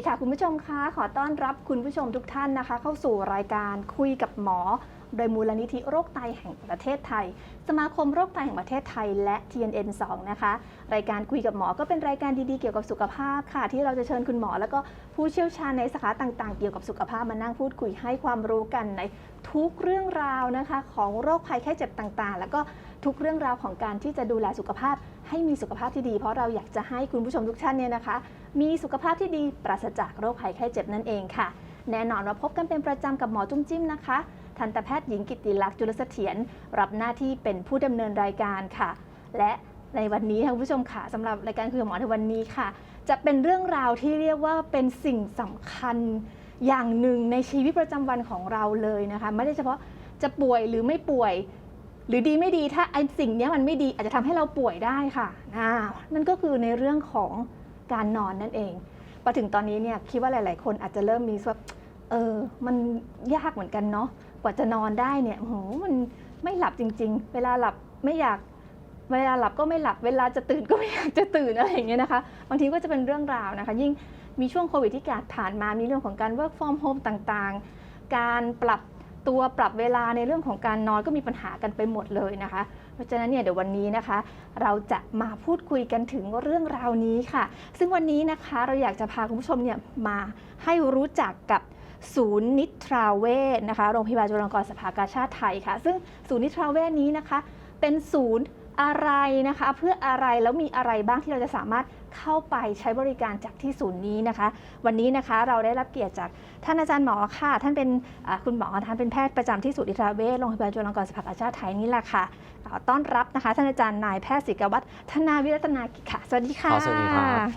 ดีค่ะคุณผู้ชมคะขอต้อนรับคุณผู้ชมทุกท่านนะคะ เข้าสู่รายการคุยกับหมอ โดยมูลนิธิโรคไตแห่งประเทศไทย สมาคมโรคไตแห่งประเทศไทยและ TNN 2 นะคะ รายการคุยกับหมอก็เป็นรายการดีๆเกี่ยวกับสุขภาพค่ะ ที่เราจะเชิญคุณหมอ แล้วก็ผู้เชี่ยวชาญในสาขาต่างๆ เกี่ยวกับสุขภาพมานั่งพูดคุยให้ความรู้กันในทุกเรื่องราวนะคะ ของโรคภัยไข้เจ็บต่างๆ แล้วก็ ทุกเรื่องราวของการที่จะดูแลสุขภาพ ให้มีสุขภาพที่ดี เพราะเราอยากจะให้คุณผู้ชมทุกท่านเนี่ยนะคะ มีสุขภาพที่ดีปราศจากโรคภัยไข้เจ็บนั่นเองค่ะ แน่นอนว่าพบกันเป็นประจำกับหมอจุ้มจิ้มนะคะทันตแพทย์หญิงกิติลักษณ์จุลเสถียรรับหน้าที่เป็นผู้ดำเนินรายการค่ะ และในวันนี้ค่ะคุณผู้ชมค่ะสำหรับรายการคุยกับหมอในวันนี้ค่ะ จะเป็นเรื่องราวที่เรียกว่าเป็นสิ่งสำคัญอย่างหนึ่งในชีวิตประจำวันของเราเลยนะคะ ไม่ได้เฉพาะจะป่วยหรือไม่ป่วย หรือดีไม่ดีถ้าไอ้สิ่งนี้มันไม่ดีอาจจะทำให้เราป่วยได้ค่ะนั่นก็คือในเรื่องของการนอนนั่นเองพอถึงตอนนี้เนี่ยคิดว่าหลาย ๆ คนอาจจะเริ่มมีว่าเออมันยากเหมือนกันเนาะกว่าจะนอนได้เนี่ยโอ้โหมันไม่หลับจริง ๆ เวลาหลับไม่อยากเวลาหลับก็ไม่หลับเวลาจะตื่นก็ไม่อยากจะตื่นอะไรอย่างเงี้ยนะคะบางทีก็จะเป็นเรื่องราวนะคะ ยิ่งมีช่วงโควิดที่ผ่านมามีเรื่องของการ work from home ต่างๆ การปรับ ตัวปรับเวลาในเรื่องของการนอนก็มีปัญหากันไปหมดเลยนะคะ เพราะฉะนั้นเนี่ยเดี๋ยววันนี้นะคะ เราจะมาพูดคุยกันถึงเรื่องราวนี้ค่ะ ซึ่งวันนี้นะคะเราอยากจะพาคุณผู้ชมเนี่ยมาให้รู้จักกับศูนย์นิทราเวชนะคะโรงพยาบาลจุฬาลงกรณ์สภากาชาติไทยค่ะ ซึ่งศูนย์นิทราเวชนี้นะคะ เป็นศูนย์อะไรนะคะ เพื่ออะไรแล้วมีอะไรบ้างที่เราจะสามารถ เข้าไปใช้บริการจากที่ศูนย์นี้นะคะ วันนี้นะคะเราได้รับเกียรติจากท่านอาจารย์หมอค่ะ ท่านเป็นอ่าคุณหมอท่านเป็นแพทย์ประจำที่ศูนย์อิทราเวชโรงพยาบาลจุฬาลงกรณ์สภากาชาติไทยนี่แหละค่ะขอต้อนรับนะคะท่านอาจารย์นายแพทย์ศิกวัฒธนาวิรัตนากิจค่ะสวัสดีค่ะครับสวัสดีครับ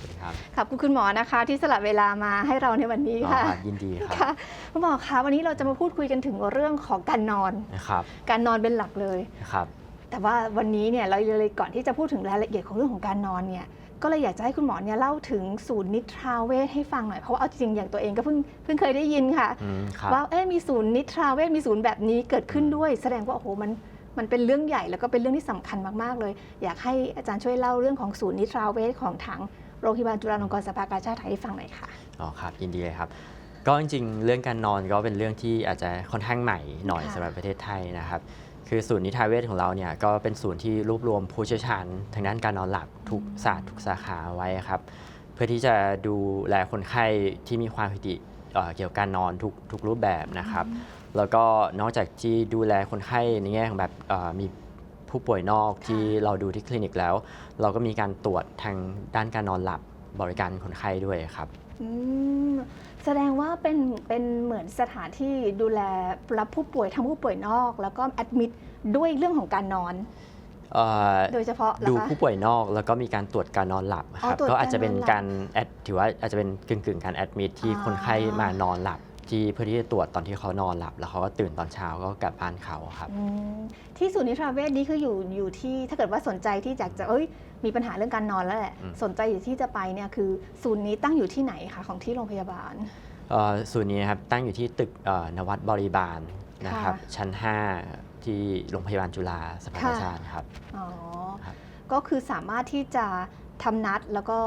สวัสดีครับขอบคุณคุณหมอนะคะที่สละเวลามาให้เราในวันนี้อ๋อค่ะครับยินดีครับค่ะคุณหมอคะวันนี้เราจะมาพูดคุยกันถึงเรื่องของการนอนนะครับการนอนเป็นหลักเลยนะครับแต่ว่าวันนี้เนี่ยเราเลยก่อนที่จะพูดถึงรายละเอียดของเรื่องของการนอนเนี่ย ก็เลยอยากจะให้คุณหมอเนี่ยเล่าถึงศูนย์นิทราเวชให้ฟังหน่อยเพราะว่าเอาจริงๆอย่างตัวเองก็เพิ่งเพิ่งเคยได้ยินค่ะ อืมครับว่าเอ๊ะมีศูนย์นิทราเวชมีศูนย์แบบนี้เกิดขึ้นด้วย แสดงว่าโอ้โหมันมันเป็นเรื่องใหญ่แล้วก็เป็นเรื่องที่สำคัญมากๆเลย อยากให้อาจารย์ช่วยเล่าเรื่องของศูนย์นิทราเวชของทางโรงพยาบาลจุฬาลงกรณ์สภากาชาติไทยให้ฟังหน่อยค่ะ อ๋อครับยินดีเลยครับ ก็จริงๆ เรื่องการนอนก็เป็นเรื่องที่อาจจะค่อนข้างใหม่หน่อยค่ะ สำหรับประเทศไทยนะครับ คือศูนย์นิทาเวชของเราเนี่ยก็เป็นศูนย์ที่รวบรวมผู้เชี่ยวชาญทางด้านการนอนหลับทุกศาสตร์ทุกสาขาไว้ครับเพื่อที่จะดูแลคนไข้ที่มีความผิดปกติเอ่อเกี่ยวกับการนอนทุกทุกรูปแบบนะครับ แล้วก็นอกจากที่ดูแลคนไข้ในแง่ของแบบมีผู้ป่วยนอกที่เราดูที่คลินิกแล้ว เราก็มีการตรวจทางด้านการนอนหลับบริการคนไข้ด้วยครับอืม แสดงว่าเป็นเป็นเหมือนสถานที่ดูแลรับผู้ป่วยทั้งผู้ป่วยนอก แล้วก็แอดมิดด้วยเรื่องของการนอน เอ่อโดยเฉพาะเหรอดูคะ ผู้ป่วยนอกแล้วก็มีการตรวจการนอนหลับอ๋อครับตรวจก็อาจจะเป็นการนอนหลับการแอดถือว่าอาจจะเป็นกึ่งกึ่งๆ การแอดมิดที่อ๋อ คนไข้มานอนหลับ ที่เพื่อที่จะตรวจตอนที่เขานอนหลับ แล้วเขาก็ตื่นตอนเช้าก็กลับบ้านเขาครับ อืมที่ศูนย์นิทราเวชนี้คืออยู่อยู่ที่ถ้าเกิดว่าสนใจที่อยากจะเอ้ยมีปัญหาเรื่องการนอนแล้วแหละอืม สนใจอยู่ที่จะไปเนี่ยคือศูนย์นี้ตั้งอยู่ที่ไหนคะของที่โรงพยาบาล เอ่อศูนย์นี้นะครับตั้งอยู่ที่ตึกเอ่อนวัดบริบาลนะครับ ค่ะชั้น 5 ที่โรงพยาบาลจุฬาสภากาชาติครับ อ๋อ ครับ ก็คือสามารถที่จะ ทำนัดแล้วก็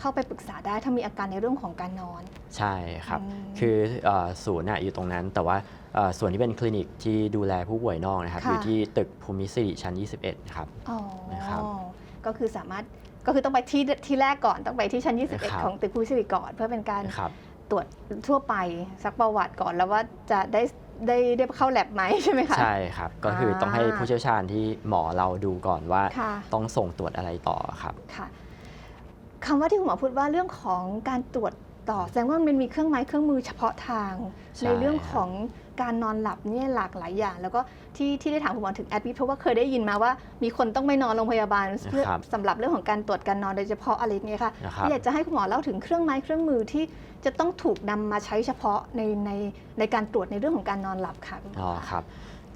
เข้าไปปรึกษาได้ถ้ามีอาการในเรื่องของการนอน ใช่ครับ อืมคือเอ่อศูนย์น่ะอยู่ตรงนั้น แต่ว่าเอ่อส่วนที่เป็นคลินิกที่ดูแลผู้ป่วยนอกนะครับ ค่ะ อยู่ที่ตึกภูมิสิริชั้น 21 ครับ อ๋อนะครับก็คือสามารถก็คือต้องไปที่ที่แรกก่อนต้องไปที่ชั้น ครับ 21 ของตึกผู้สิริก่อนเพื่อเป็นการครับ ตรวจทั่วไปซักประวัติก่อนแล้วว่าจะได้ได้ได้เข้าแลบไหมใช่ไหมคะ ใช่ครับ ก็คือต้องให้ผู้เชี่ยวชาญที่หมอเราดูก่อนว่า ค่ะ ต้องส่งตรวจอะไรต่อครับ ค่ะ คำว่าที่คุณหมอพูดว่าเรื่องของการตรวจต่อแสดงว่ามันมีเครื่องไม้เครื่องมือเฉพาะทางใช่ในเรื่องของการนอนหลับเนี่ยหลากหลายอย่าง แล้วก็ที่ที่ได้ถามคุณหมอถึงแอดมิทเพราะว่าเคยได้ยินมาว่า มีคนต้องไม่นอนโรงพยาบาลเพื่อนะครับสำหรับเรื่องของการตรวจการนอนโดยเฉพาะอะไรอย่างเงี้ยค่ะนะครับอยากจะให้คุณหมอเล่าถึงเครื่องไม้เครื่องมือที่จะต้องถูกนำมาใช้เฉพาะในในในการตรวจในเรื่องของการนอนหลับค่ะคุณหมอ๋ออครับ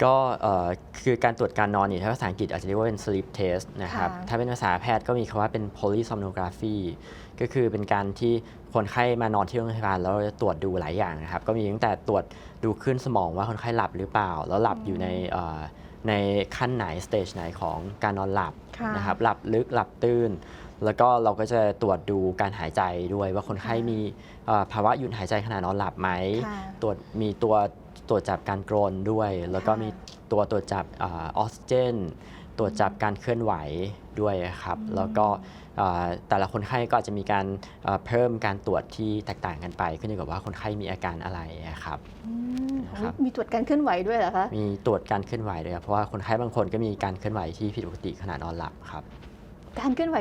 ก็เอ่อคือการตรวจการนอนเนี่ยถ้าภาษาอังกฤษอาจจะเรียกว่าเป็น sleep test นะครับค่ะถ้าเป็นภาษาแพทย์ก็มีคำว่าเป็น polysomnography ก็คือเป็นการที่คนไข้มานอนที่โรงพยาบาลแล้วเราจะตรวจดูหลายอย่างนะครับ ก็มีตั้งแต่ตรวจดูขึ้นสมองว่าคนไข้หลับหรือเปล่า แล้วหลับอยู่ในเอ่อในขั้นไหนสเตจไหนของการนอนหลับค่ะนะครับหลับลึกหลับตื่นแล้วก็เราก็จะตรวจดูการหายใจด้วยว่าคนไข้มีเอ่อภาวะหยุดหายใจขณะนอนหลับไหมค่ะตรวจมีตัว ตรวจจับการกรนด้วย แล้วก็ค่ะมีตัวตรวจจับอาออกซิเจน ตรวจจับการเคลื่อนไหวด้วยครับอืมแล้วก็อ่าแต่ละคนไข้ก็อาจจะมีการอ่าเพิ่มการตรวจที่แตกต่างกันไป ขึ้นอยู่กับว่าคนไข้มีอาการอะไรครับอืมครับมีตรวจการเคลื่อนไหวด้วยเหรอคะมีตรวจการเคลื่อนไหวด้วยครับเพราะว่าคนไข้บางคนก็มีการเคลื่อนไหวที่ผิดปกติขณะนอนหลับครับ การเคลื่อนไหว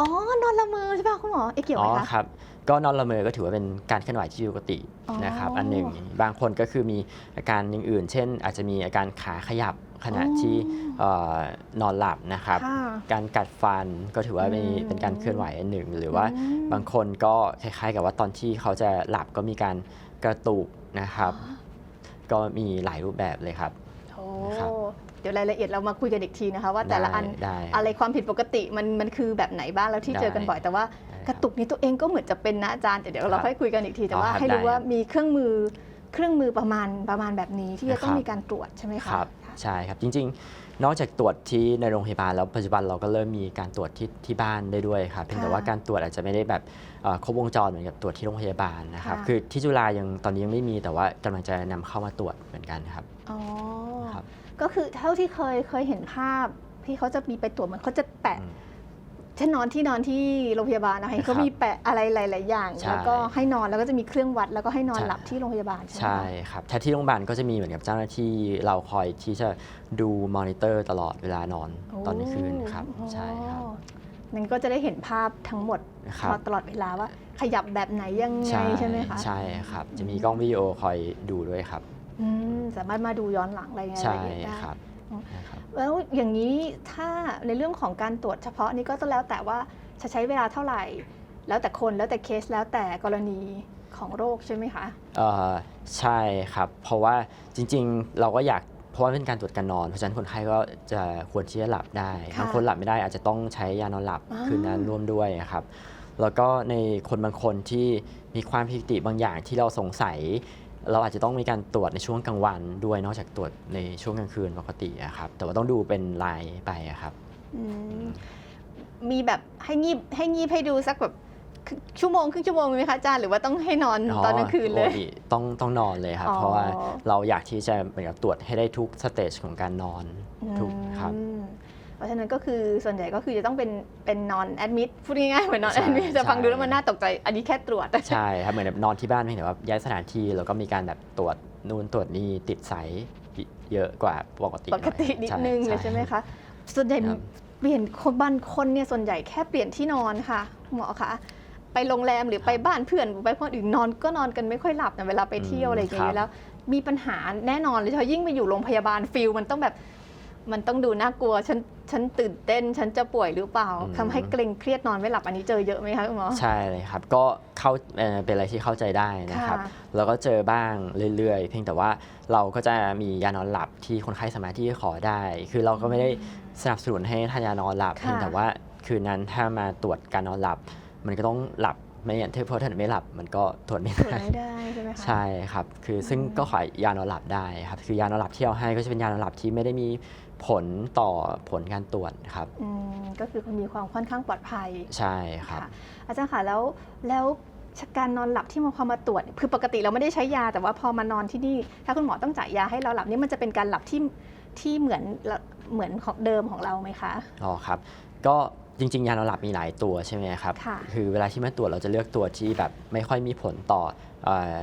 อ๋อนอนละเมอใช่ป่ะคุณหมอเอ๊ะเกี่ยวอ๋ไหมอคะครับ ก็นอนละเมอก็ถือว่าเป็นการเคลื่อนไหวที่ผิดปกติอ๋อนะครับ อันหนึ่งบางคนก็คือมีอาการอย่างอื่น เช่น อาจจะมีอาการขาขยับขณะที่เอ่อนอนหลับนะครับค่ะการกัดฟันก็ถือว่าเป็นอืมเป็นการเคลื่อนไหวอันหนึ่ง หรือว่าอืมบางคนก็คล้ายๆ กับว่าตอนที่เขาจะหลับก็มีการกระตุกนะครับ ก็มีหลายรูปแบบเลยครับโอ้ครับเดี๋ยวรายละเอียดเรามาคุยกันอีกทีนะคะ ว่าแต่ละอันได้อะไรความผิดปกติมันมันคือแบบไหนบ้างแล้วที่ได้เจอกันบ่อยแต่ว่าได้ กระตุกนี้ตัวเองก็เหมือนจะเป็นนะอาจารย์แต่เดี๋ยวครัเราบค่อยคุยกันอีกทีแต่ว่าอ๋อครับให้รู้ได้ว่าครับมีเครื่องมือเครื่องมือประมาณประมาณแบบนี้ที่จะต้องนะครับมีการตรวจใช่ไหมคะครับค่ะใช่ครับจริง ๆ นอกจากตรวจที่ในโรงพยาบาลแล้วปัจจุบันเราก็เริ่มมีการตรวจที่ที่บ้านได้ด้วยครับเพียงแต่ว่าการตรวจอาจจะไม่ได้แบบเอ่อครบวงจรเหมือนกับตรวจที่โรงพยาบาลนะครับค่ะคือที่จุฬายังตอนนี้ยังไม่มีแต่ว่ากำลังจะนำเข้ามาตรวจเหมือนกันครับอ๋อครับก็คือเท่าที่เคยเคยเห็นภาพที่เขาจะมีไปตรวจเหมือนเขาจะแปะอืม เช่นนอนที่นอนที่โรงพยาบาลนะคะเห็นเขาครับมีแปะอะไรหลาย ๆ อย่าง ใช่ แล้วก็ให้นอนแล้วก็จะมีเครื่องวัด แล้วก็ให้นอนใช่หลับที่โรงพยาบาลใช่ไหมใช่คะ ครับถ้าที่โรงพยาบาลก็จะมีเหมือนกับเจ้าหน้าที่เราคอยที่จะดูมอนิเตอร์ตลอดเวลานอนตอนกลางคืนครับ โอ้ใช่ครับ นั่นก็จะได้เห็นภาพทั้งหมดครับ ตลอดเวลาว่า ขยับแบบไหนยังไงใช่ไหมคะใช่ครับ จะมีกล้องวิดีโอคอยดูด้วยครับ อืมสามารถมาดูย้อนหลังอะไรเงี้ยใช่ละเอียดได้ครับอืม นะครับแล้วอย่างนี้ถ้าในเรื่องของการตรวจเฉพาะนี่ก็ต้องแล้วแต่ว่าจะใช้เวลาเท่าไหร่ แล้วแต่คนแล้วแต่เคสแล้วแต่กรณีของโรคใช่ไหมคะเอ่อใช่ครับ เพราะว่าจริงๆ เราก็อยากเพราะว่าเป็นการตรวจการนอน เพราะฉะนั้นคนไข้ก็จะควรที่จะหลับได้ค่ะบางคนหลับไม่ได้อาจจะต้องใช้ยานอนหลับอ่าคืนนั้นร่วมด้วยครับแล้วก็ในคนบางคนที่มีความผิดปกติบางอย่างที่เราสงสัย เราอาจจะต้องมีการตรวจในช่วงกลางวันด้วยนอกจากตรวจในช่วงกลางคืนปกติอะครับ แต่ว่าต้องดูเป็นรายไปอะครับ อืมมีแบบให้งีบให้งีบให้ดูสักแบบครึ่งชั่วโมงครึ่งชั่วโมงมีไหมคะอาจารย์หรือว่าต้องให้นอนตอนกลางคืนเลยโอ้ต้องต้องนอนเลยครับ อ๋อ เพราะว่าเราอยากที่จะเหมือนกับตรวจให้ได้ทุกสเตจของการนอนทุกครับ อืมเพ ราะฉะนั้นก็คือส่วนใหญ่ก็คือจะต้องเป็นเป็นนอนแอดมิดพูดง่ายๆเหมือนนอนใช่แอดมิดจะฟังดูใช่แล้วมันน่าตกใจ อันนี้แค่ตรวจ ใช่ครับเหมือนแบบนอนที่บ้านเพียงแต่ว่าย้ายสถานที่แล้วก็มีการแบบตรวจนู่นตรวจนี่ติดใสเยอะกว่าปกติหปน่อยกตินิดนึงเลยใช่ไหมคะ ส่วนใหญ่ครับ เปลี่ยนคนบางคนเนี่ยส่วนใหญ่แค่เปลี่ยนที่นอนค่ะหมอคะไปโรงแรมหรือไปบ้านเพื่อนหรือไปคนอื่นนอนก็นอนกันไม่ค่อยหลับนะเวลาไปเที่ยวอะไรอย่างเงี้ยแล้ว มีปัญหาแน่นอนเลยเฉพาะยิ่งไปอยู่โรงพยาบาลฟิลมันต้องแบบ มันต้องดูน่ากลัว ฉันฉันตื่นเต้น ฉันจะป่วยหรือเปล่าอืม ทำให้เกรงเครียดนอนไม่หลับอันนี้เจอเยอะไหมคะคุณหมอ ใช่เลยครับ ก็เข้าเอ่อเป็นอะไรที่เข้าใจได้นะครับ ค่ะแล้วก็เจอบ้างเรื่อยๆ เพียงแต่ว่าเราก็จะมียานอนหลับที่คนไข้สามารถที่จะขอได้ คือเราก็ไม่ได้สนับสนุนให้ทานยานอนหลับ ค่ะ เพียงแต่ว่าคืนนั้นถ้ามาตรวจการนอนหลับ มันก็ต้องหลับไม่อย่างที่เพราะถ้าไม่หลับมันก็ตรวจไม่ตรวจได้ ไม่ได้ใช่ไหมคะ ใช่ครับ คือซึ่งอืมก็ขอยยานอนหลับได้ครับ คือยานอนหลับที่เราให้ก็จะเป็นยานอนหลับที่ไม่ได้มี ผลต่อผลการตรวจครับอืมก็คือมีความค่อนข้างปลอดภัยใช่ครับค่ะอาจารย์ค่ะแล้วแล้วการนอนหลับที่มาพอมาตรวจเนี่ยคือปกติเราไม่ได้ใช้ยา แต่ว่าพอมานอนที่นี่ ถ้าคุณหมอต้องจ่ายยาให้เราหลับนี่มันจะเป็นการหลับที่ที่เหมือนเหมือนของเดิมของเราไหมคะอ๋อครับ ก็จริงๆ ยานอนหลับมีหลายตัวใช่ไหมครับค่ะคือเวลาที่มาตรวจเราจะเลือกตัวที่แบบไม่ค่อยมีผลต่อเอ่อ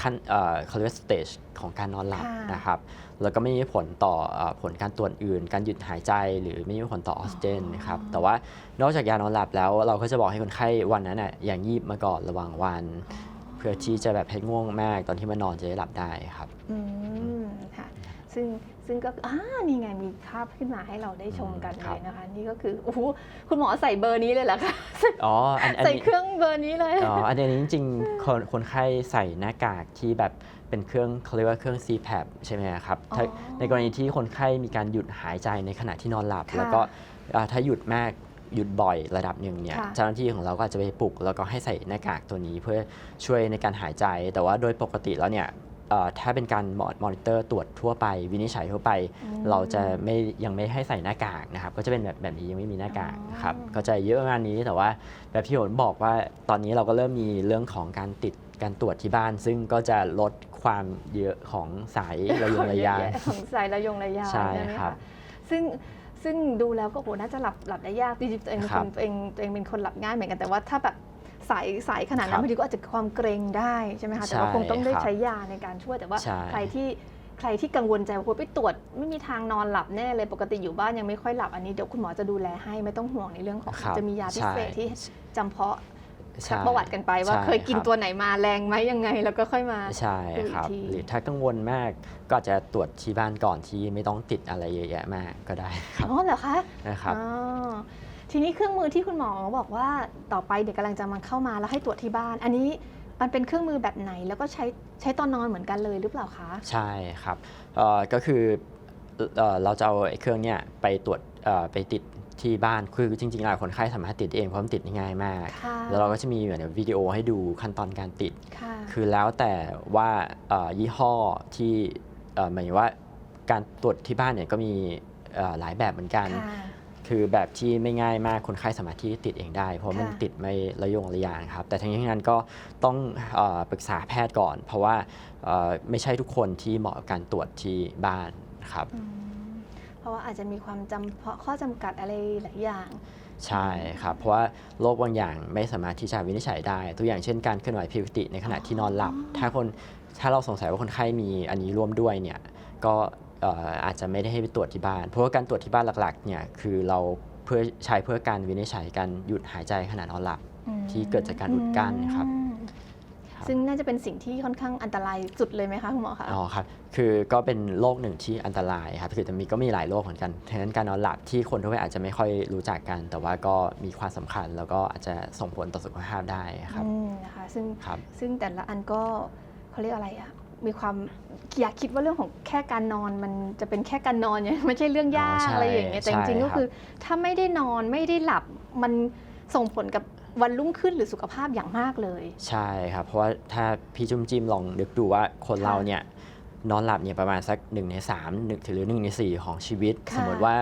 ขั้นเอ่อเขาเรียกว่าสเตจของการนอนหลับค่ะนะครับ แล้วก็ไม่มีผลต่อเอ่อผลการตรวจอื่น การหยุดหายใจหรือไม่มีผลต่อออกซิเจนนะครับ แต่ว่านอกจากยานอนหลับแล้วเราก็จะบอกให้คนไข้วันนั้นน่ะอย่างยีบมาก่อนระหว่างวัน เพื่อที่จะแบบให้ง่วงมากตอนที่มานอนจะได้หลับได้ครับ อืมค่ะ ซึ่ง ซึ่งก็อ่านี่ไงมีภาพขึ้นมาให้เราได้ชมกันอืมเลครับยนะคะ นี่ก็คือโอ้โหคุณหมอใส่เบอร์นี้เลยเหรอคะอ๋ออันอันใส่นี้เครื่องเบอร์นี้เลยอ๋ออันนี้จริงๆคนคนไข้ใส่หน้ากากที่แบบเป็นเครื่องเขาเรียกว่าเครื่อง CPAP ใช่ไหมครับถ้าอ๋อในกรณีที่คนไข้มีการหยุดหายใจในขณะที่นอนหลับค่ะแล้วก็อ่าถ้าหยุดมากหยุดบ่อยระดับหนึ่งเนี่ยค่ะเจ้าหน้าที่ของเราก็อาจจะไปปลุก แล้วก็ให้ใส่หน้ากากตัวนี้เพื่อช่วยในการหายใจ แต่ว่าโดยปกติแล้วเนี่ยเอ่อ ถ้าเป็นการมอนิเตอร์ตรวจทั่วไป วินิจฉัยทั่วไปอืมเราจะไม่ยังไม่ให้ใส่หน้ากากนะครับ ก็จะเป็นแบบแบบนี้ยังไม่มีหน้ากากอ๋อนะครับก็จะเยอะประมาณนี้แต่ว่าแบบพี่โหนบอกว่าตอนนี้เราก็เริ่มมีเรื่องของการติดการตรวจที่บ้าน ซึ่งก็จะลดความเยอะของสายระยงระยางเอะแของสายระยงระยางใช่ไหมครัคะบซึ่งซึ่งดูแล้วก็โหน่าจะหลับหลับได้ยากจริงๆตัวเองเป็นครัคบนตัวเองตัวเองเป็นคนหลับง่ายเหมือนกันแต่ว่าถ้าแบบ สายสายขนาดคนั้รันบบางทีก็อาจจะความเกรงได้ใช่ไหมคะแต่ว่าใช่คงต้องได้ครับใช้ยาในการช่วยแต่ว่าใช่ใครที่ใครที่กังวลใจว่าไปตรวจไม่มีทางนอนหลับแน่เลยปกติอยู่บ้านยังไม่ค่อยหลับอันนี้เดี๋ยวคุณหมอจะดูแลให้ไม่ต้องห่วงในเรื่องของครับจะมียาพิเศษใช่ที่จำเพาะใช่ชักประวัติกันไปว่าใช่เคยกินรับตัวไหนมาแรงไหมยังไง แล้วก็ค่อยมาใช่ครับดูอีกทีหรือถ้ากังวลมากก็อาจจะตรวจที่บ้านก่อนที่ไม่ต้องติดอะไรเยอะแยะมากก็ได้ครับอ๋อเหรอคะนะครับอ๋อ ทีนี้เครื่องมือที่คุณหมอบอกว่าต่อไปเด็กกำลังจะมาเข้ามาแล้วให้ตรวจที่บ้าน อันนี้มันเป็นเครื่องมือแบบไหน แล้วก็ใช้ใช้ตอนนอนเหมือนกันเลยหรือเปล่าคะ ใช่ครับเอ่อก็คือเอ่อเราจะเอาไอ้เครื่องเนี่ยไปตรวจเอ่อไปติดที่บ้านคือจริงๆแล้วคนไข้สามารถติดได้เองเพราะมันติดง่ายมาก ค่ะ แล้วเราก็จะมีเหมือนวิดีโอให้ดูขั้นตอนการติด ค่ะ คือแล้วแต่ว่าเอ่อยี่ห้อที่เอ่อหมายถึงว่าการตรวจที่บ้านเนี่ยก็มีเอ่อหลายแบบเหมือนกัน ค่ะ คือแบบที่ไม่ง่ายมากคนไข้สามารถที่ติดเองได้ เพราะมันค่ะติดไม่ระยงระยางครับ แต่ทั้งนี้ทั้งนั้นก็ต้องเออปรึกษาแพทย์ก่อน เพราะว่าเอ่อไม่ใช่ทุกคนที่เหมาะกับการตรวจที่บ้านครับอืมเพราะว่าอาจจะมีความจำเพาะข้อจำกัดอะไรหลายอย่าง ใช่ครับ เพราะว่าโรคบางอย่างไม่สามารถที่จะวินิจฉัยได้ ตัวอย่างเช่นการเคลื่อนไหวผิดปกติในขณะที่นอนหลับอ๋อถ้าคนถ้าเราสงสัยว่าคนไข้มีอันนี้ร่วมด้วยเนี่ยก็เอ่ออาจจะไม่ได้ให้ไปตรวจที่บ้าน เพราะว่าการตรวจที่บ้านหลักๆเนี่ยคือเราเพื่อใช้เพื่อการวินิจฉัยการหยุดหายใจขณะนอนหลับอืมที่เกิดจากการอุดกั้นครับอืมครับซึ่งน่าจะเป็นสิ่งที่ค่อนข้างอันตรายสุดเลยไหมคะคุณหมอคะอ๋อครับคือก็เป็นโรคหนึ่งที่อันตรายครับคือจะมีก็มีหลายโรคเหมือนกันฉะนั้นการนอนหลับที่คนทั่วไปอาจจะไม่ค่อยรู้จักกัน แต่ว่าก็มีความสำคัญ แล้วก็อาจจะส่งผลต่อสุขภาพได้ครับอืมนะคะซึ่งครับซึ่งแต่ละอันก็เขาเรียกอะไรอะ มีความอยากคิดว่าเรื่องของแค่การนอนมันจะเป็นแค่การนอนเนี่ยไม่ใช่เรื่องยาอ๋อกใช่อะไรอย่างเงี้ยแต่จใช่ริงๆก็ครับ คือ ถ้าไม่ได้นอนไม่ได้หลับมันส่งผลกับวันรุ่งขึ้นหรือสุขภาพอย่างมากเลย ใช่ครับ เพราะว่าถ้าพี่จุ้มจิ้มลองนึกดูว่าคนค่ะเราเนี่ยนอนหลับเนี่ยประมาณสัก1ใน3หนึ่งหรือ1ใน 4 ของชีวิต ค่ะสมมติว่า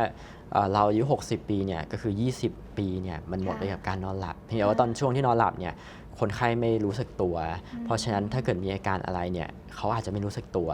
เอ่อเราอายุ 60 ปีเนี่ยก็คือ 20 ปีเนี่ยมันหมดค่ะไปกับการนอนหลับเพียงแต่ว่าค่ะ ตอนช่วงที่นอนหลับเนี่ย คนไข้ไม่รู้สึกตัวอืมเพราะฉะนั้นถ้าเกิดมีอาการอะไรเนี่ยเขาอาจจะไม่รู้สึกตัว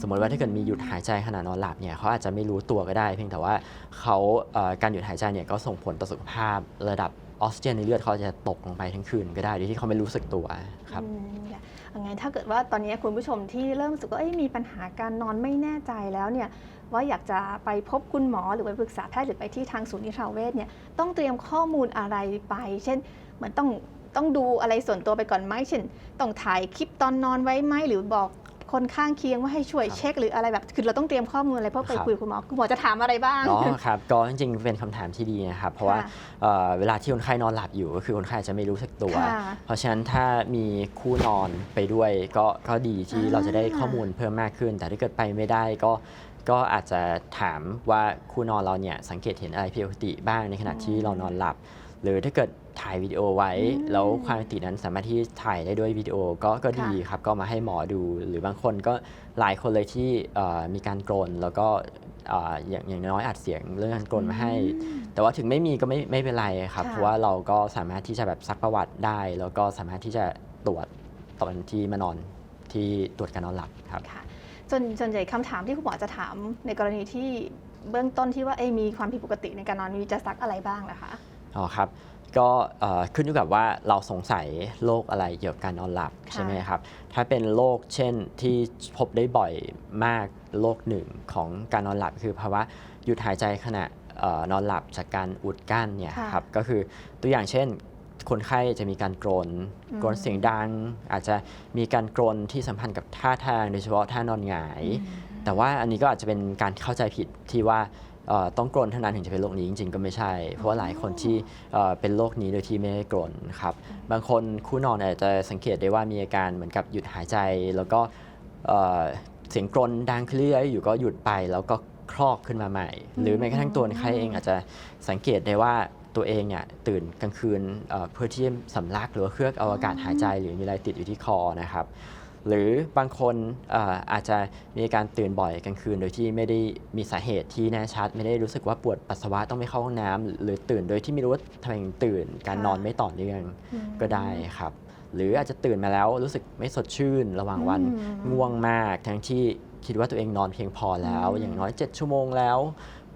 สมมติว่าถ้าเกิดมีหยุดหายใจขณะนอนหลับเนี่ยเขาอาจจะไม่รู้ตัวก็ได้ เพียงแต่ว่าเขาเอ่อการหยุดหายใจเนี่ยก็ส่งผลต่อสุขภาพระดับออกซิเจนในเลือดเขาจะตกลงไปทั้งคืนก็ได้โดยที่เขาไม่รู้สึกตัวครับอืมค่ะยังไงถ้าเกิดว่าตอนนี้คุณผู้ชมที่เริ่มรู้สึกว่าเอ้ยมีปัญหาการนอนไม่แน่ใจแล้วเนี่ยว่าอยากจะไปพบคุณหมอหรือไปปรึกษาแพทย์หรือไปที่ทางศูนย์นิทราเวชเนี่ยต้องเตรียมข้อมูลอะไรไป เช่นเหมือนต้อง ต้องดูอะไรส่วนตัวไปก่อนไหมเช่นต้องถ่ายคลิปตอนนอนไว้ไหมหรือบอกคนข้างเคียงว่าให้ช่วยครับเช็คหรืออะไรแบบ คือเราต้องเตรียมข้อมูลอะไรเพราะไปครับคุยกับคุณหมอคุณหมอจะถามอะไรบ้างอ๋อครับก็จริงๆเป็นคำถามที่ดีนะครับ เพราะว่าค่ะเอ่อเวลาที่คนไข้นอนหลับอยู่ก็คือคนไข้อาจจะไม่รู้สึกตัวค่ะเพราะฉะนั้นถ้ามีคู่นอนไปด้วยก็ก็ดีที่อ่าเราจะได้ข้อมูลเพิ่มมากขึ้น แต่ถ้าเกิดไปไม่ได้ก็ก็อาจจะถามว่าคู่นอนเราเนี่ยสังเกตเห็นอะไรผิดปกติบ้างในขณะที่เรานอนหลับ หรือถ้าเกิด ถ่ายวิดีโอไว้อืมแล้วความผิดปกตินั้นสามารถที่ถ่ายได้ด้วยวิดีโอก็ก็ดีค่ะครับก็มาให้หมอดู หรือบางคนก็หลายคนเลยที่เอ่อมีการกรนแล้วก็เอ่ออย่างอย่างน้อยอัดเสียงเรื่องการกรนมาให้อืมแต่ว่าถึงไม่มีก็ไม่ไม่เป็นไรครับค่ะเพราะว่าเราก็สามารถที่จะแบบซักประวัติได้ แล้วก็สามารถที่จะตรวจตอนที่มานอนที่ตรวจการนอนหลับครับค่ะส่วนส่วนใหญ่คำถามที่คุณหมอจะถามในกรณีที่เบื้องต้นที่ว่าเอ้ยมีความผิดปกติในการนอนมีจะซักอะไรบ้างล่ะคะอ๋อครับ ก็เอ่อขึ้นอยู่กับว่าเราสงสัยโรคอะไรเกี่ยวกับการนอนหลับค่ะใช่ไหมครับ ถ้าเป็นโรคเช่นที่พบได้บ่อยมากโรคหนึ่งของการนอนหลับคือภาวะหยุดหายใจขณะเอ่อนอนหลับจากการอุดกั้นเนี่ยค่ะครับก็คือตัวอย่างเช่น คนไข้จะมีการกรนอืมกรนเสียงดัง อาจจะมีการกรนที่สัมพันธ์กับท่าทางโดยเฉพาะท่านอนหงาย แต่ว่าอันนี้ก็อาจจะเป็นการเข้าใจผิดที่ว่าเอ่อ ต้องกรนเท่านั้นถึงจะเป็นโรคนี้จริง ๆ ก็ไม่ใช่ เพราะว่าหลายคนที่เป็นโรคนี้โดยที่ไม่ได้กรนครับบางคนคู่นอนอาจจะสังเกตได้ว่ามีอาการเหมือนกับหยุดหายใจ แล้วก็เสียงกรนดังเคลื่อยอยู่ก็หยุดไปแล้วก็คลอกขึ้นมาใหม่ หรือแม้กระทั่งตัวคนไข้เองอาจจะสังเกตได้ว่าตัวเองเนี่ยตื่นกลางคืนเพื่อที่จะสำลักหรือว่าเครือกเอาอากาศหายใจ หรือมีอะไรติดอยู่ที่คอนะครับ หรือบางคนเอ่ออาจจะมีอาการตื่นบ่อยกลางคืน โดยที่ไม่ได้มีสาเหตุที่แน่ชัด ไม่ได้รู้สึกว่าปวดปัสสาวะต้องไปเข้าห้องน้ำหรือตื่นโดยที่ไม่รู้ว่าทำไมถึงตื่น การค่ะนอนไม่ต่อเนื่องอืมก็ได้ครับ หรืออาจจะตื่นมาแล้วรู้สึกไม่สดชื่นระหว่างวันอืมง่วงมาก ทั้งที่คิดว่าตัวเองนอนเพียงพอแล้วอืมอย่างน้อย 7 ชั่วโมงแล้ว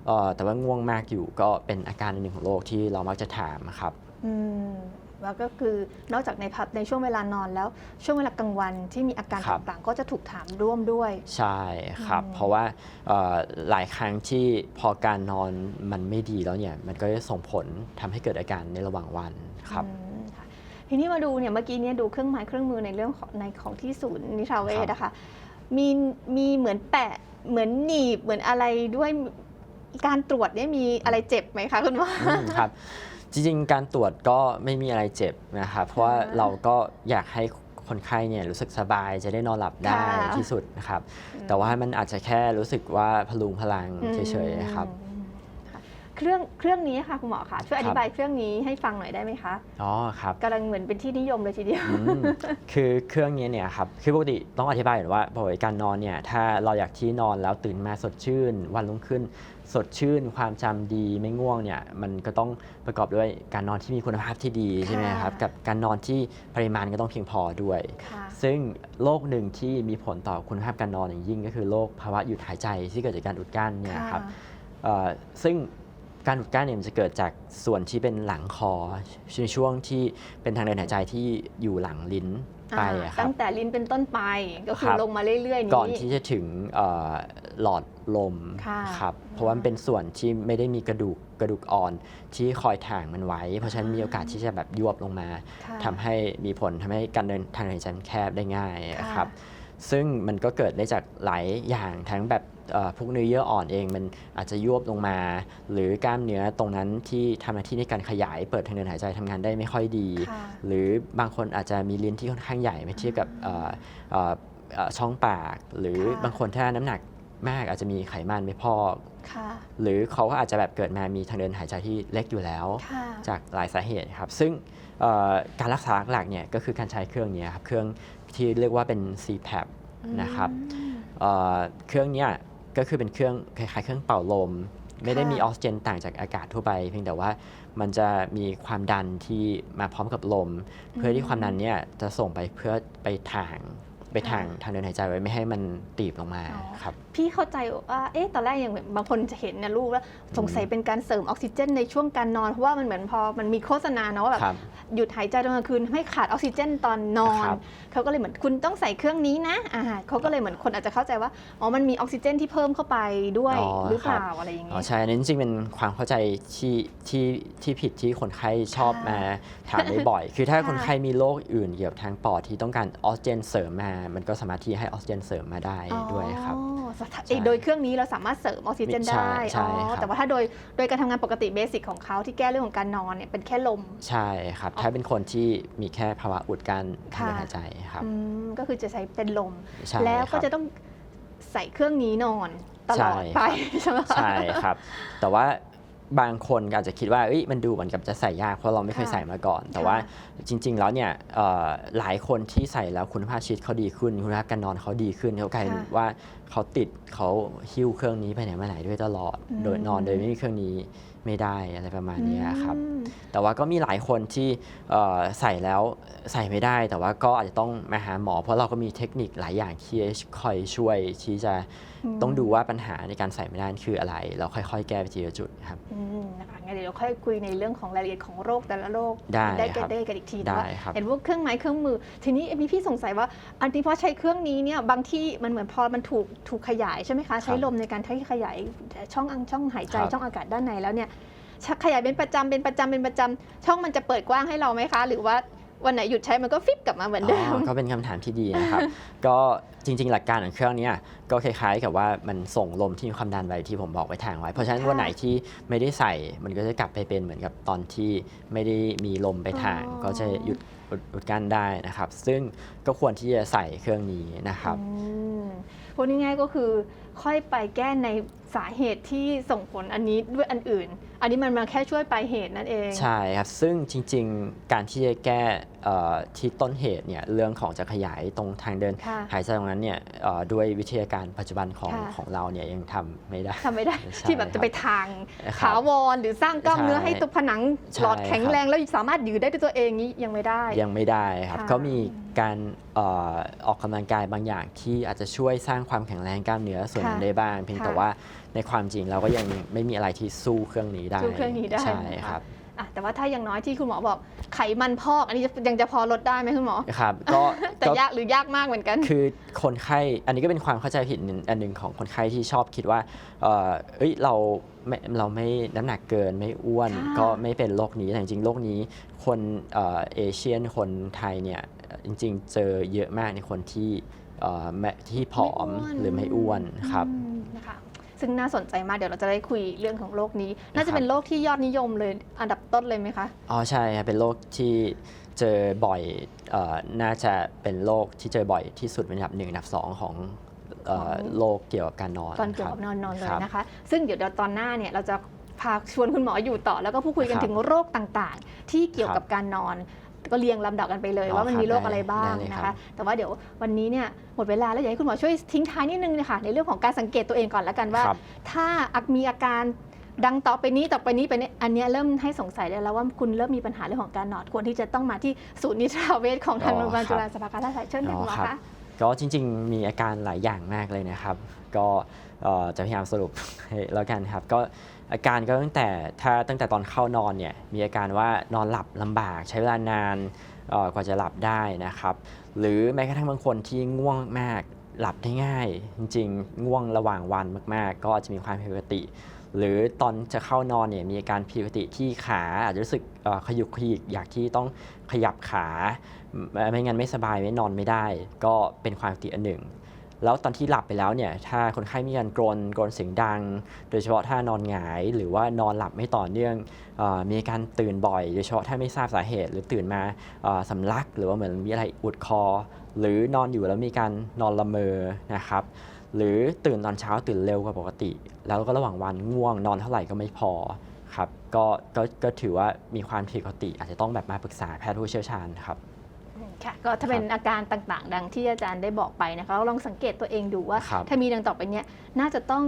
เอ่อแต่ว่าง่วงมากอยู่ก็เป็นอาการหนึ่งของโรคที่เรามักจะถามครับอืม แล้วก็คือนอกจากในพับในช่วงเวลานอนแล้ว ช่วงเวลากลางวันที่มีอาการครับ ต่างๆ ก็จะถูกถามร่วมด้วย ใช่ครับ อืม เพราะว่าเอ่อหลายครั้งที่พอการนอนมันไม่ดีแล้วเนี่ยมันก็จะส่งผลทำให้เกิดอาการในระหว่างวันครับ อืมค่ะทีนี้มาดูเนี่ยเมื่อกี้เนี่ยดูเครื่องไม้เครื่องมือในเรื่องของในของที่ศูนย์นิทราเวชนะคะมีมีเหมือนแปะเหมือนหนีบเหมือนอะไรด้วยการตรวจเนี่ยมีอะไรเจ็บไหมคะคุณหมออืมครับ จริงๆ การตรวจก็ไม่มีอะไรเจ็บนะครับเพราะว่าอ่าเราก็อยากให้คนไข้เนี่ยรู้สึกสบายจะได้นอนหลับได้ค่ะที่สุดนะครับ แต่ว่ามันอาจจะแค่รู้สึกว่าพลุงพลังเฉยๆครับอืมค่ะ เครื่องเครื่องนี้ค่ะคุณหมอคะช่วยอครับธิบายเครื่องนี้ให้ฟังหน่อยได้ไหมคะอ๋อครับกำลังเหมือนเป็นที่นิยมเลยทีเดียวอืมคือเครื่องนี้เนี่ยครับคือปกติต้องอธิบายก่อนว่าปกติการนอนเนี่ยถ้าเราอยากที่นอนแล้วตื่นมาสดชื่น วันรุ่งขึ้น สดชื่น ความจำดีไม่ง่วงเนี่ยมันก็ต้องประกอบด้วยการนอนที่มีคุณภาพที่ดีใช่ไหมครับค่ะกับการนอนที่ปริมาณก็ต้องเพียงพอด้วยค่ะซึ่งโรคหนึ่งที่มีผลต่อคุณภาพการนอนอย่างยิ่ง ก็คือโรคภาวะหยุดหายใจที่เกิดจากการอุดกั้นเนี่ยครับเอ่อซึ่ง การอุดกั้นเนี่ยมันจะเกิดจากส่วนที่เป็นหลังคอในช่วงที่เป็นทางเดินหายใจที่อยู่หลังลิ้นไปอ่าอะครัตั้บงแต่ลิ้นเป็นต้นไปก็คือครับลงมาเรื่อยๆนี้ก่อนที่จะถึงเอ่อหลอดลมค่ะครับเพราะว่ามันเป็นส่วนที่ไม่ได้มีกระดูกกระดูกอ่อนที่คอยถ่างมันไว้ เพราะฉะนั้นมีโอกาสที่จะแบบยวบลงมาค่ะทำให้มีผลทำให้การเดินทางเดินหายใจมันแคบได้ง่ายค่ะครับซึ่งมันก็เกิดได้จากหลายอย่างทั้งแบบเอ่อ พวกเนื้อเยื่ออ่อนเองมันอาจจะยวบลงมา หรือกล้ามเนื้อตรงนั้นที่ทำหน้าที่ในการขยายเปิดทางเดินหายใจทำงานได้ไม่ค่อยดีค่ะหรือบางคนอาจจะมีลิ้นที่ค่อนข้างใหญ่ไม่เทียบกับเอ่อเอ่อเอ่อช่องปาก หรือค่ะบางคนถ้าน้ำหนักมากอาจจะมีไขมันไม่พอกค่ะหรือเขาก็อาจจะแบบเกิดมามีทางเดินหายใจที่เล็กอยู่แล้วค่ะจากหลายสาเหตุครับ ซึ่งเอ่อการรักษาหลักๆเนี่ยก็คือการใช้เครื่องเนี้ครับ เครื่องที่เรียกว่าเป็น CPAP นะครับอืมเอ่อเครื่องเนี้ย ก็คือเป็นเครื่องคล้ายๆเครื่องเป่าลม ไม่ได้มีอค่ะอกซิเจนต่างจากอากาศทั่วไป เพียงแต่ว่ามันจะมีความดันที่มาพร้อมกับลม เพื่อที่ความดันเนี่ยจะส่งไปเพื่อไปทางไปทางทางเดินหายใจไว้ไม่ให้มันตีบลงมาอ๋อครับพี่เข้าใจว่าเอ๊ะตอนแรกอย่างแบบบางคนจะเห็นนะลูกแล้วสงสัยเป็นการเสริมออกซิเจน ในช่วงการนอนเพราะว่ามันเหมือนพอมันมีโฆษณาเนาะว่าแบบครับหยุดหายใจตอนกลางคืนให้ขาดออกซิเจนตอนนอน ครับ เขาก็เลยเหมือนคุณต้องใส่เครื่องนี้นะอ่าเขาก็เลยเหมือนคนอาจจะเข้าใจว่าอ๋อมันมีออกซิเจนที่เพิ่มเข้าไปด้วยอ๋อหรือเปล่าครับอะไรอย่างอ๋อเงี้ย ใช่อันนี้จริงๆเป็นความเข้าใจที่ที่ที่ผิดที่คนไข้ชอบค่ะมาถามบ่อยๆคือถ้าค่ะคนไข้มีโรคอื่นเกี่ยวกับทางปอดที่ต้องการออกซิเจนเสริมมา มันก็สามารถที่ให้ออกซิเจนเสริมมาได้ด้วยครับ อ๋อสถาใช่โดยเครื่องนี้เราสามารถเสริมออกซิเจนใช่ได้ใช่อ๋อครับแต่ว่าถ้าโดยโดยการทำงานปกติเบสิกของเขาที่แก้เรื่องของการนอนเนี่ยเป็นแค่ลม ใช่ครับ ถ้าเป็นคนที่มีแค่ภาวะอุดกั้นทางเดินค่ะหายใจครับอืมก็คือจะใช้เป็นลมใช่แล้วคก็รับจะต้องใส่เครื่องนี้นอนตลอดใช่ไปใช่ไหมคะใช่ครับ แต่ว่า บางคนก็อาจจะคิดว่าเอ้ยมันดูเหมือนกับจะใส่ยากเพราะเราไม่เคยค่ะใส่มาก่อน แต่ค่ะว่าจริง ๆ แล้วเนี่ยเอ่อหลายคนที่ใส่แล้วคุณภาพชีวิตเขาดีขึ้น คุณภาพการนอนเขาดีขึ้นเขากลายเป็นค่ะว่าเขาติดเขาหิ้วเครื่องนี้ไปไหนมาไหนด้วยตลอดอืมโดยนอนโดยไม่มีเครื่องนี้ไม่ได้อะไรประมาณเนี้ยครับอืมแต่ว่าก็มีหลายคนที่เอ่อใส่แล้วใส่ไม่ได้ แต่ว่าก็อาจจะต้องมาหาหมอ เพราะเราก็มีเทคนิคหลายอย่างที่คอยช่วยที่จะอืม ต้องดูว่าปัญหาในการใส่ไม่ได้คืออะไร เราค่อยๆ แก้ไปทีละจุดครับอืมนะคะงั้นเดี๋ยวเราค่อยคุยในเรื่องของรายละเอียดของโรคแต่ละโรคได้ได้ครับได้กันอีกทีได้ว่าครับเห็นว่าเครื่องไม้เครื่องมือ ทีนี้มีพี่สงสัยว่าอันนี้เพราะใช้เครื่องนี้เนี่ยบางที่มันเหมือนพอมันถูกถูกขยายใช่ไหมคะใช้ลมในการใช้ขยายช่องอังช่องหายใจครับช่องอากาศด้านในแล้วเนี่ยชักขยายเป็นประจำเป็นประจำเป็นประจำช่องมันจะเปิดกว้างให้เราไหมคะ หรือว่า วันไหนหยุดใช้มันก็ฟิบกลับมาเหมือนเดิอ๋มอก็เป็นคำถามที่ดีนะครับ ก็จริง ๆ หลักการของเครื่องเนี้ก็คล้ายๆ กับว่ามันส่งลมที่มีความดันไว้ที่ผมบอกไว้ทางไว้ เพราะฉะนั้นค่ะวันไหนที่ไม่ได้ใส่มันก็จะกลับไปเป็นเหมือนกับตอนที่ไม่ได้มีลมไปทางอ๋อก็จะหยุดอุดอุดกั้นได้นะครับ ซึ่งก็ควรที่จะใส่เครื่องนี้นะครับอืมพูดง่ายๆก็คือค่อยไปแก้ใน สาเหตุที่ส่งผลอันนี้ด้วยอันอื่น อันนี้มันมาแค่ช่วยปลายเหตุนั่นเอง ใช่ครับ ซึ่งจริงๆ การที่จะแก้เอ่อที่ต้นเหตุเนี่ยเรื่องของจะขยายตรงทางเดินค่ะหายใจตรงนั้นเนี่ยเอ่อด้วยวิทยาการปัจจุบันของค่ะของเราเนี่ยยังทำไม่ได้ทำไม่ได้ใช่ที่แบบจะไปทางครับถาวรหรือสร้างกล้ามเนื้อใช่ให้ตัวผนังใช่หลอดแข็งครับแรงแล้วสามารถยืดได้ด้วยตัวเองนี้ยังไม่ได้ ยังไม่ได้ครับค่ะก็มีการเอ่อออกกำลังกายบางอย่างที่อาจจะช่วยสร้างความแข็งแรงกล้ามเนื้อส่วนนั้นค่ะได้บ้าง เพียงค่ะแต่ว่า ในความจริงเราก็ยังไม่มีอะไรที่สู้เครื่องนี้ได้สู้เครื่องนี้ได้ ใช่นะคะครับ อะแต่ว่าถ้าอย่างน้อยที่คุณหมอบอกไขมันพอกอันนี้จะยังจะพอลดได้ไหมคุณหมอ ครับก็แต่ก็ยากหรือยากมากเหมือนกัน คือคนไข้อันนี้ก็เป็นความเข้าใจผิดอันหนึ่งของคนไข้ที่ชอบคิดว่าเอ่อเอ้ยเราไม่เราไม่น้ำหนักเกินไม่อ้วน ค่ะก็ไม่เป็นโรคนี้แต่จริงๆโรคนี้คนเอ่อเอเชียนคนไทยเนี่ยจริงๆ เจอเยอะมากในคนที่เอ่อแม่ที่ผอมหรือไม่อ้วนครับ อืมนะคะ ซึ่งน่าสนใจมากเดี๋ยวเราจะได้คุยเรื่องของโรคนี้ น่าจะครับเป็นโรคที่ยอดนิยมเลยอันดับต้นเลยไหมคะ อ๋อใช่ครับเป็นโรคที่เจอบ่อยเออน่าจะเป็นโรคที่เจอบ่อยที่สุดเป็นอันดับหนึ่งอันดับสองของเอ่อของโรคเกี่ยวกับการนอนก่อนเกี่ยวคกัรับบนอนนอนเลยครับ นะคะ ซึ่งเดี๋ยวเดี๋ยวตอนหน้าเนี่ยเราจะพาชวนคุณหมออยู่ต่อ แล้วก็พูดคุยกันครับถึงโรคต่างๆ ที่เกี่ยวกับการนอน ก็เรียงลำดับกันไปเลยอ๋อว่ามันครับมีโรคอะไรบ้างได้เลยนะครัคะบแต่ว่าเดี๋ยววันนี้เนี่ยหมดเวลาแล้วอยากให้คุณหมอช่วยทิ้งท้ายนิดนึงนะคะในเรื่องของการสังเกตตัวเองก่อนแล้วกันว่าครับถ้ามีอาการดังต่อไปนี้ต่อไปนี้ไปนี้อันเนี้ยเริ่มให้สงสัยได้แล้วว่าคุณเริ่มมีปัญหาเรื่องของการนอนควรที่จะต้องมาที่ศูนย์นิทราเวชของทางอ๋อโรงพยาบาลครับจุฬาสภากาชาดเชิญค่ะอ๋อคุณหมอครับคะ ก็จริง ๆ มีอาการหลายอย่างมากเลยนะครับ ก็จะพยายามสรุปให้แล้วกันครับ ก็อาการก็ตั้งแต่ถ้าตั้งแต่ตอนเข้านอนเนี่ยมีอาการว่านอนหลับลำบากใช้เวลานานกว่าจะหลับได้นะครับ หรือแม้กระทั่งบางคนที่ง่วงมากหลับได้ง่าย จริง ๆ ง่วงระหว่างวันมาก ๆ ก็อาจจะมีความผิดปกติ หรือตอนจะเข้านอนเนี่ยมีอาการผิดปกติที่ขาอาจจะรู้สึกขยุกขยิกอยากที่ต้องขยับขา ไม่งั้นไม่สบายไม่นอนไม่ได้ ก็เป็นความผิดปกติอันหนึ่ง แล้วตอนที่หลับไปแล้วเนี่ยถ้าคนไข้มีการกรนกรนเสียงดัง โดยเฉพาะถ้านอนหงาย หรือว่านอนหลับไม่ต่อเนื่องอมีการตื่นบ่อย โดยเฉพาะถ้าไม่ทราบสาเหตุ หรือตื่นมาสำลัก หรือว่าเหมือนมีอะไรอุดคอ หรือนอนอยู่แล้วมีการนอนละเมอนะครับหรือตื่นตอนเช้าตื่นเร็วกว่าปกติ แล้วก็ระหว่างวันง่วงนอนเท่าไหร่ก็ไม่พอครับก็ก็ก็ถือว่ามีความผิดปกติ อาจจะต้องแบบมาปรึกษาแพทย์ผู้เชี่ยวชาญครับ ค่ะก็ถ้าเป็นอาการต่างๆ ดังที่อาจารย์ได้บอกไปนะคะลองสังเกตตัวเองดูว่า ครับ ถ้ามีดังต่อไปเนี้ยน่าจะต้อง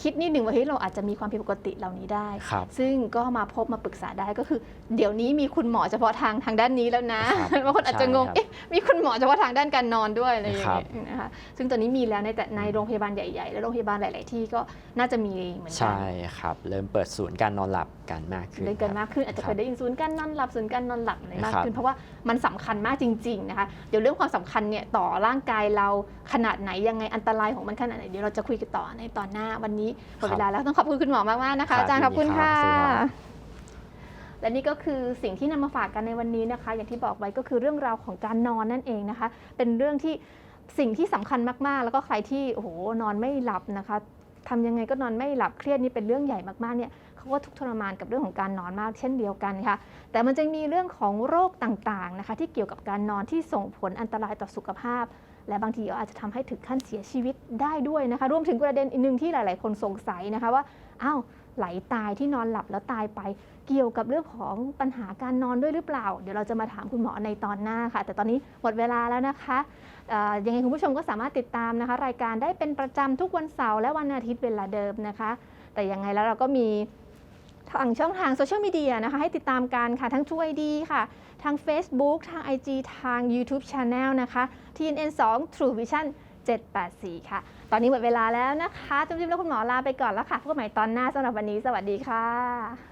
คิดนิดหนึ่งว่าเฮ้ยเราอาจจะมีความผิดปกติเหล่านี้ได้ ครับซึ่งก็มาพบมาปรึกษาได้ก็คือ เดี๋ยวนี้มีคุณหมอเฉพาะทางทางด้านนี้แล้วนะครับบางคนอาจจะงงใช่ครับเอ๊ะมีคุณหมอเฉพาะทางด้านการนอนด้วยอะไรอย่างครัเงี้บยนะคะซึ่งตอนนี้มีแล้วในแต่ในโรงพยาบาลใหญ่ ๆ และโรงพยาบาลหลาย ๆ ที่ก็น่าจะมีเหมือนกัใช่ครับ เริ่มเปิดศูนย์การนอนหลับกันมากขึ้นเล่นกันครับ มากขึ้นอาจจะคเครับยได้ยินศูนย์การนอนหลับศูนย์การนอนหลับอะไรมากครับ ขึ้น เพราะว่ามันสำคัญมากจริง ๆ นะคะเดี๋ยวเรื่องความสำคัญเนี่ยต่อร่างกายเราขนาดไหนยังไงอันตรายของมันขนาดไหนเดี๋ยวเราจะคุยกันต่อในตอนหน้าวันนี้หมดเวลาแล้วต้องขอบคุณคุณหมอมากๆนะคะครับอาจารย์ขอบคุณยินดีครัค่ะบสวัสดีครับและนี่ก็คือสิ่งที่นำมาฝากกันในวันนี้นะคะ อย่างที่บอกไว้ก็คือเรื่องราวของการนอนนั่นเองนะคะ เป็นเรื่องที่สิ่งที่สำคัญมากๆ แล้วก็ใครที่โอ้โหนอนไม่หลับนะคะทำยังไงก็นอนไม่หลับเครียดนี่เป็นเรื่องใหญ่มากๆเนี่ยเขาก็ทุกข์ทรมานกับเรื่องของการนอนมากเช่นเดียวกันค่ะ แต่มันจะมีเรื่องของโรคต่างๆนะคะ ที่เกี่ยวกับการนอนที่ส่งผลอันตรายต่อสุขภาพ และบางทีก็อาจจะทำให้ถึงขั้นเสียชีวิตได้ด้วยนะคะ รวมถึงประเด็นอีกหนึ่งที่หลาย ๆ คนสงสัยนะคะว่าอ้าวไหลตายที่นอนหลับแล้วตายไป เกี่ยวกับเรื่องของปัญหาการนอนด้วยหรือเปล่า เดี๋ยวเราจะมาถามคุณหมอในตอนหน้าค่ะ แต่ตอนนี้หมดเวลาแล้วนะคะยังไงคุณผู้ชมก็สามารถติดตามนะคะ รายการได้เป็นประจำทุกวันเสาร์และวันอาทิตย์เวลาเดิมนะคะ แต่ยังไงแล้วเราก็มี ทางช่องทางโซเชียลมีเดียนะคะให้ติดตามกันค่ะ ทั้งช่วยดีค่ะ ทาง Facebook ทาง IG ทาง YouTube Channel นะคะ TNN 2 True Vision 784 ค่ะ ตอนนี้หมดเวลาแล้วนะคะจุ๊บจิ๊บแล้วคุณหมอลาไปก่อนแล้วค่ะพบกันใหม่ตอนหน้าสำหรับวันนี้ สวัสดีค่ะ